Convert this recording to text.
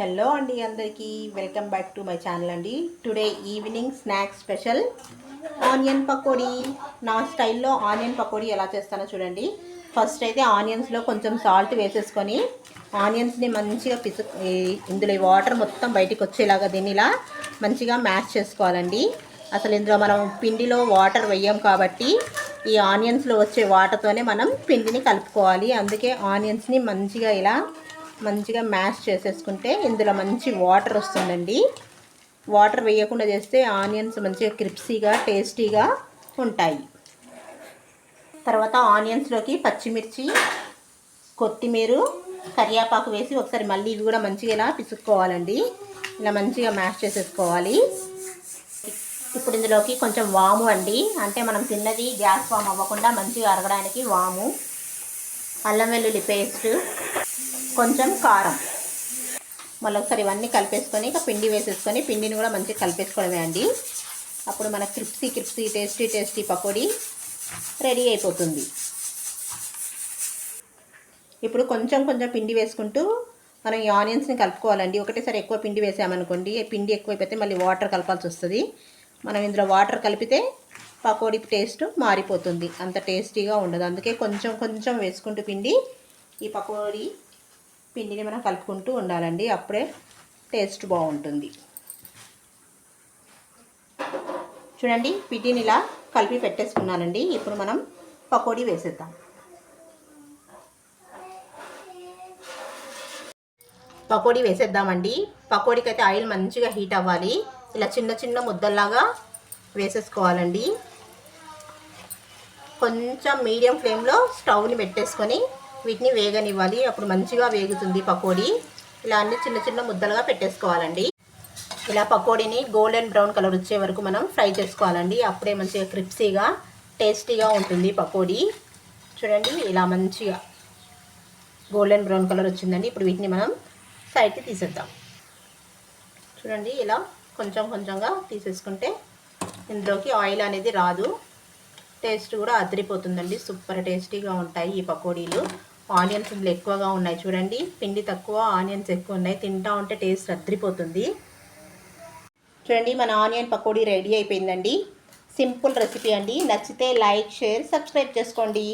Hello అండి అందరికీ. Welcome back to my channel అండి. Today evening snack special onion pakodi. నా స్టైల్లో ఆనియన్ పకోడీ ఎలా చేస్తానో చూడండి. ఫస్ట్ అయితే ఆనియన్స్లో కొంచెం సాల్ట్ వేసేసుకొని ఆనియన్స్ని మంచిగా పిసు ఇందులో వాటర్ మొత్తం బయటికి వచ్చేలాగా దీన్ని ఇలా మంచిగా మ్యాష్ చేసుకోవాలండి. అసలు ఇందులో మనం పిండిలో వాటర్ వేయం కాబట్టి ఈ ఆనియన్స్లో వచ్చే వాటర్తోనే మనం పిండిని కలుపుకోవాలి. అందుకే ఆనియన్స్ని మంచిగా ఇలా మంచిగా మ్యాష్ చేసేసుకుంటే ఇందులో మంచి వాటర్ వస్తుందండి. వాటర్ వేయకుండా చేస్తే ఆనియన్స్ మంచిగా క్రిప్సీగా టేస్టీగా ఉంటాయి. తర్వాత ఆనియన్స్లోకి పచ్చిమిర్చి కొత్తిమీర కరివేపాకు వేసి ఒకసారి మళ్ళీ ఇవి కూడా మంచిగా ఇలా పిసుక్కోవాలండి. ఇలా మంచిగా మ్యాష్ చేసేసుకోవాలి. ఇప్పుడు ఇందులోకి కొంచెం వాము అండి. అంటే మనం తిన్నది గ్యాస్ వామ్ అవ్వకుండా మంచిగా అరగడానికి వాము అల్లం వెల్లుల్లి పేస్ట్ కొంచెం కారం. మళ్ళీ ఒకసారి ఇవన్నీ కలిపేసుకొని ఇక పిండి వేసేసుకొని పిండిని కూడా మంచిగా కలిపేసుకోవడమే అండి. అప్పుడు మన crispy crispy tasty tasty pakodi ready అయిపోతుంది. ఇప్పుడు కొంచెం కొంచెం పిండి వేసుకుంటూ మనం ఈ ఆనియన్స్ని కలుపుకోవాలండి. ఒకటేసారి ఎక్కువ పిండి వేసామనుకోండి పిండి ఎక్కువైపోతే మళ్ళీ వాటర్ కలపాల్సి వస్తుంది. మనం ఇందులో వాటర్ కలిపితే పకోడీ టేస్ట్ మారిపోతుంది. అంత టేస్టీగా ఉండదు. అందుకే కొంచెం కొంచెం వేసుకుంటూ పిండి ఈ పకోడీ పిండిని మనం కలుపుకుంటూ ఉండాలండి. అప్పుడే టేస్ట్ బాగుంటుంది. చూడండి పిండిని ఇలా కలిపి పెట్టేసుకున్నానండి. ఇప్పుడు మనం పకోడీ వేసేద్దాం. పకోడీ వేసేద్దామండి. పకోడీకి అయితే ఆయిల్ మంచిగా హీట్ అవ్వాలి. ఇలా చిన్న చిన్న ముద్దల్లాగా వేసేసుకోవాలండి. కొంచెం మీడియం ఫ్లేమ్లో స్టవ్ని పెట్టేసుకొని వీటిని వేగనివ్వాలి. అప్పుడు మంచిగా వేగుతుంది పకోడీ. ఇలా అన్ని చిన్న చిన్న ముద్దలుగా పెట్టేసుకోవాలండి. ఇలా పకోడీని గోల్డెన్ బ్రౌన్ కలర్ వచ్చే వరకు మనం ఫ్రై చేసుకోవాలండి. అప్పుడే మంచిగా క్రిప్సీగా టేస్టీగా ఉంటుంది పకోడీ. చూడండి ఇలా మంచిగా గోల్డెన్ బ్రౌన్ కలర్ వచ్చిందండి. ఇప్పుడు వీటిని మనం సైడ్కి తీసేద్దాం. చూడండి ఇలా కొంచెం కొంచెంగా తీసేసుకుంటే ఇందులోకి ఆయిల్ అనేది రాదు. టేస్ట్ కూడా అదిరిపోతుందండి. సూపర్ టేస్టీగా ఉంటాయి ఈ పకోడీలు. ఆనియన్స్ ఇందులో ఎక్కువగా ఉన్నాయి. చూడండి పిండి తక్కువ ఆనియన్స్ ఎక్కువ ఉన్నాయి. తింటా ఉంటే టేస్ట్ అదిరిపోతుంది చూడండి మన ఆనియన్ పకోడీ రెడీ అయిపోయిందండి. సింపుల్ రెసిపీ అండి. నచ్చితే లైక్ షేర్ సబ్స్క్రైబ్ చేసుకోండి.